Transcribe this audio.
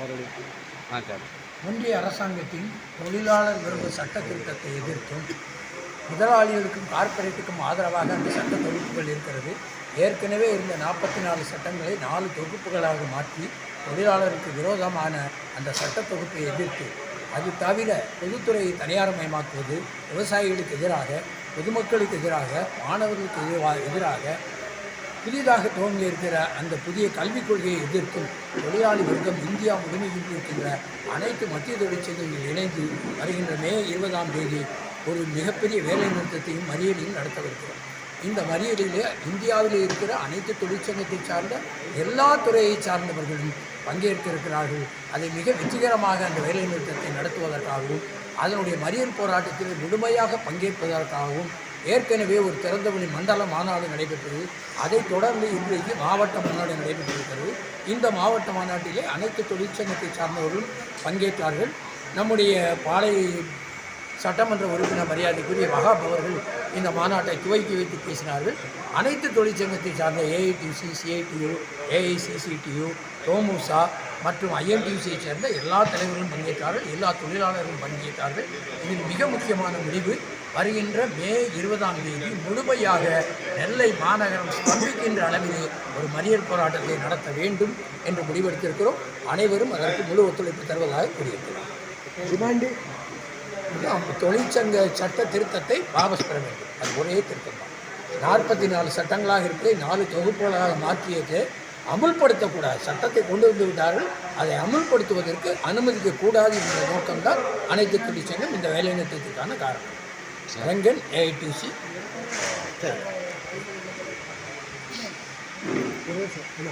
சரி ஒன்றிய அரசாங்கத்தின் தொழிலாளர் விரும்ப சட்ட திருத்தத்தை எதிர்த்தும் முதலாளிகளுக்கும் கார்ப்பரேட்டுக்கும் ஆதரவாக அந்த சட்ட தொகுப்புகள் இருக்கிறது. ஏற்கனவே இருந்த நாற்பத்தி நாலு சட்டங்களை நாலு தொகுப்புகளாக மாற்றி தொழிலாளருக்கு விரோதமான அந்த சட்ட தொகுப்பை எதிர்த்து அது தவிர பொதுத்துறையை தனியார்மயமாக்குவது விவசாயிகளுக்கு எதிராக பொதுமக்களுக்கு எதிராக மாணவர்களுக்கு எதிராக எதிராக புதிதாக துவங்கியிருக்கிற இருக்கிற அந்த புதிய கல்விக் கொள்கையை எதிர்த்தும் தொழிலாளி வர்க்கம் இந்தியா முழுமையில் இருக்கின்ற அனைத்து மத்திய தொழிற்சங்கங்கள் இணைந்து வருகின்ற மே இருபதாம் தேதி ஒரு மிகப்பெரிய வேலை நிறுத்தத்தையும் மறியலையும் நடத்தவிருக்கிறோம். இந்த மறியலில் இந்தியாவில் இருக்கிற அனைத்து தொழிற்சங்கத்தை சார்ந்த எல்லா துறையை சார்ந்தவர்களும் பங்கேற்கிருக்கிறார்கள். அதை மிக வெற்றிகரமாக அந்த வேலை நிறுத்தத்தை நடத்துவதற்காகவும் அதனுடைய மறியல் போராட்டத்தில் முழுமையாக பங்கேற்பதற்காகவும் ஏற்கனவே ஒரு திறந்தவெளி மண்டல மாநாடு நடைபெற்றது. அதைத் தொடர்ந்து இன்றைக்கு மாவட்ட மாநாடு நடைபெற்றிருக்கிறது. இந்த மாவட்ட மாநாட்டிலே அனைத்து தொழிற்சங்கத்தை சார்ந்தவர்களும் பங்கேற்றார்கள். நம்முடைய பாளை சட்டமன்ற உறுப்பினர் மரியாதைக்குரிய வகாப் அவர்கள் இந்த மாநாட்டை துவக்கி வைத்து பேசினார்கள். அனைத்து தொழிற்சங்கத்தை சார்ந்த ஏஐடிசி சிஐடியு ஏஐசிசிடியு தோமுசா மற்றும் ஐஎன்டியூசியை சேர்ந்த எல்லா தலைவர்களும் பங்கேற்றார்கள் எல்லா தொழிலாளர்களும் பங்கேற்றார்கள். இதில் மிக முக்கியமான முடிவு வருகின்ற மே இருபதாம் தேதி முழுமையாக நெல்லை மாநகரம் ஸ்தம்பிக்கின்ற அளவிலே ஒரு மறியல் போராட்டத்தை நடத்த வேண்டும் என்று முடிவெடுத்திருக்கிறோம். அனைவரும் அதற்கு முழு ஒத்துழைப்பு தருவதாக கூறியிருக்கிறோம் ரிமாண்டு தொழிற்சங்க சட்ட திருத்தத்தை வாபஸ் பெற வேண்டும். அது ஒரே திருத்தம் தான். நாற்பத்தி நாலு சட்டங்களாக இருக்கு நாலு தொகுப்புகளாக மாற்றியது அமுல்படுத்தக்கூடாது. சட்டத்தை கொண்டு வந்து விட்டார்கள். அதை அமுல்படுத்துவதற்கு அனுமதிக்க கூடாது என்ற நோக்கம்தான் அனைத்து தொழிற்சங்கம் இந்த வேலைநிறுத்தத்துக்கான காரணம். ரங்கன் ஏஐடிசி என்ன